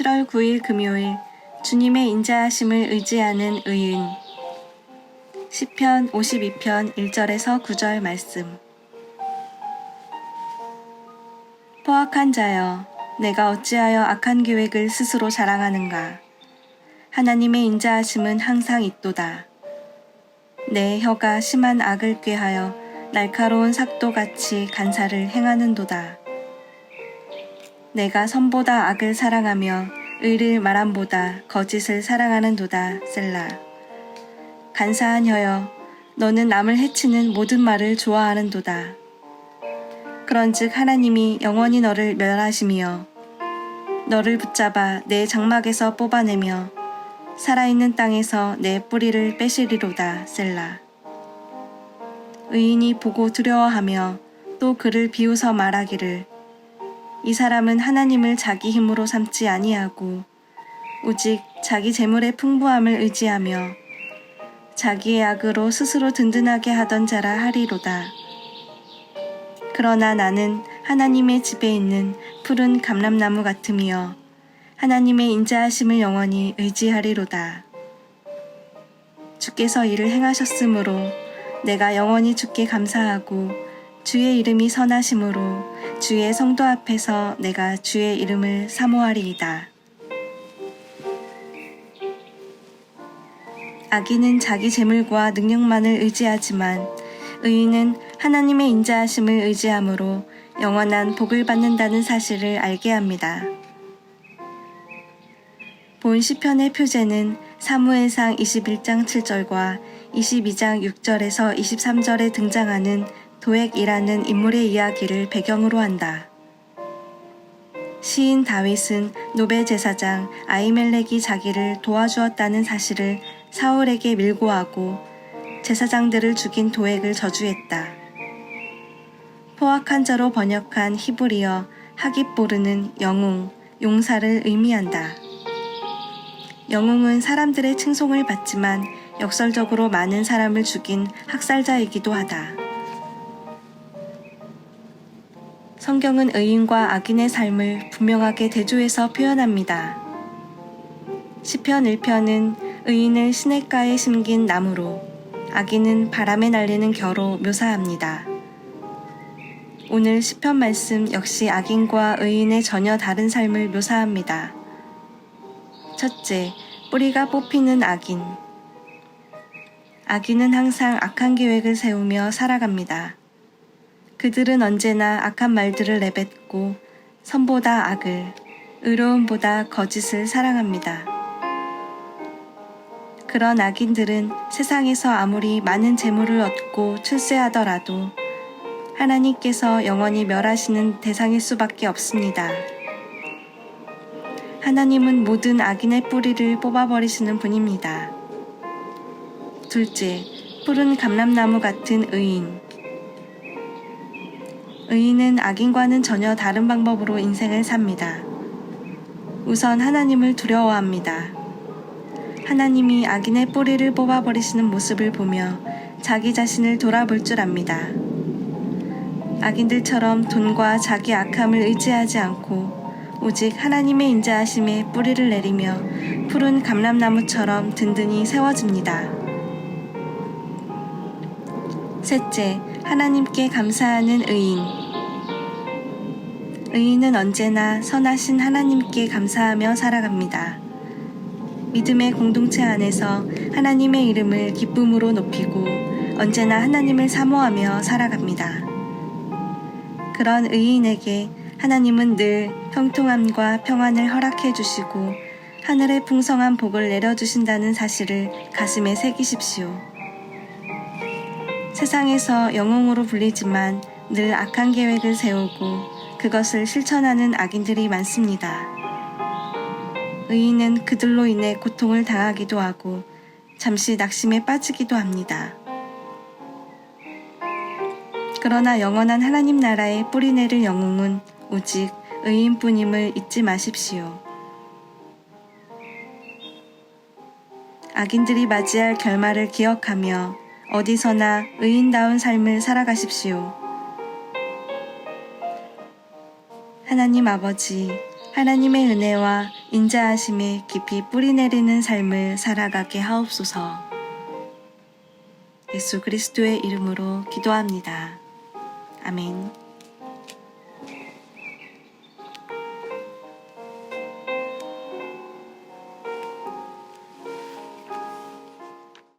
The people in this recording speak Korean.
7월 9일 금요일 주님의 인자하심을 의지하는 의인. 시편 52편 1절에서 9절 말씀. 포악한 자여 내가 어찌하여 악한 계획을 스스로 자랑하는가? 하나님의 인자하심은 항상 있도다. 내 혀가 심한 악을 꾀하여 날카로운 삭도같이 간사를 행하는도다 내가 선보다 악을 사랑하며 의를 말함보다 거짓을 사랑하는도다 셀라. 간사한 혀여 너는 남을 해치는 모든 말을 좋아하는도다. 그런즉 하나님이 영원히 너를 멸하시며 너를 붙잡아 내 장막에서 뽑아내며 살아있는 땅에서 내 뿌리를 빼시리로다 셀라. 의인이 보고 두려워하며 또 그를 비웃어 말하기를 이 사람은 하나님을 자기 힘으로 삼지 아니하고 오직 자기 재물의 풍부함을 의지하며 자기의 악으로 스스로 든든하게 하던 자라 하리로다. 그러나 나는 하나님의 집에 있는 푸른 감람나무 같으며 하나님의 인자하심을 영원히 의지하리로다. 주께서 이를 행하셨으므로 내가 영원히 주께 감사하고 주의 이름이 선하심으로 주의 성도 앞에서 내가 주의 이름을 사모하리이다. 악인은 자기 재물과 능력만을 의지하지만 의인은 하나님의 인자하심을 의지함으로 영원한 복을 받는다는 사실을 알게 합니다. 본 시편의 표제는 사무엘상 21장 7절과 22장 6절에서 23절에 등장하는 도액이라는 인물의 이야기를 배경으로 한다. 시인 다윗은 노베 제사장 아이멜렉이 자기를 도와주었다는 사실을 사울에게 밀고하고 제사장들을 죽인 도액을 저주했다. 포악한 자로 번역한 히브리어 하깁보르는 영웅, 용사를 의미한다. 영웅은 사람들의 칭송을 받지만 역설적으로 많은 사람을 죽인 학살자이기도 하다. 성경은 의인과 악인의 삶을 분명하게 대조해서 표현합니다. 시편 1편은 의인을 시냇가에 심긴 나무로, 악인은 바람에 날리는 겨로 묘사합니다. 오늘 시편 말씀 역시 악인과 의인의 전혀 다른 삶을 묘사합니다. 첫째, 뿌리가 뽑히는 악인. 악인은 항상 악한 계획을 세우며 살아갑니다. 그들은 언제나 악한 말들을 내뱉고 선보다 악을, 의로움보다 거짓을 사랑합니다. 그런 악인들은 세상에서 아무리 많은 재물을 얻고 출세하더라도 하나님께서 영원히 멸하시는 대상일 수밖에 없습니다. 하나님은 모든 악인의 뿌리를 뽑아버리시는 분입니다. 둘째, 푸른 감람나무 같은 의인. 의인은 악인과는 전혀 다른 방법으로 인생을 삽니다. 우선 하나님을 두려워합니다. 하나님이 악인의 뿌리를 뽑아버리시는 모습을 보며 자기 자신을 돌아볼 줄 압니다. 악인들처럼 돈과 자기 악함을 의지하지 않고 오직 하나님의 인자하심에 뿌리를 내리며 푸른 감람나무처럼 든든히 세워집니다. 셋째, 하나님께 감사하는 의인. 의인은 언제나 선하신 하나님께 감사하며 살아갑니다. 믿음의 공동체 안에서 하나님의 이름을 기쁨으로 높이고 언제나 하나님을 사모하며 살아갑니다. 그런 의인에게 하나님은 늘 형통함과 평안을 허락해 주시고 하늘의 풍성한 복을 내려주신다는 사실을 가슴에 새기십시오. 세상에서 영웅으로 불리지만 늘 악한 계획을 세우고 그것을 실천하는 악인들이 많습니다. 의인은 그들로 인해 고통을 당하기도 하고 잠시 낙심에 빠지기도 합니다. 그러나 영원한 하나님 나라의 뿌리내릴 영웅은 오직 의인뿐임을 잊지 마십시오. 악인들이 맞이할 결말을 기억하며 어디서나 의인다운 삶을 살아가십시오. 하나님 아버지, 하나님의 은혜와 인자하심에 깊이 뿌리내리는 삶을 살아가게 하옵소서. 예수 그리스도의 이름으로 기도합니다. 아멘.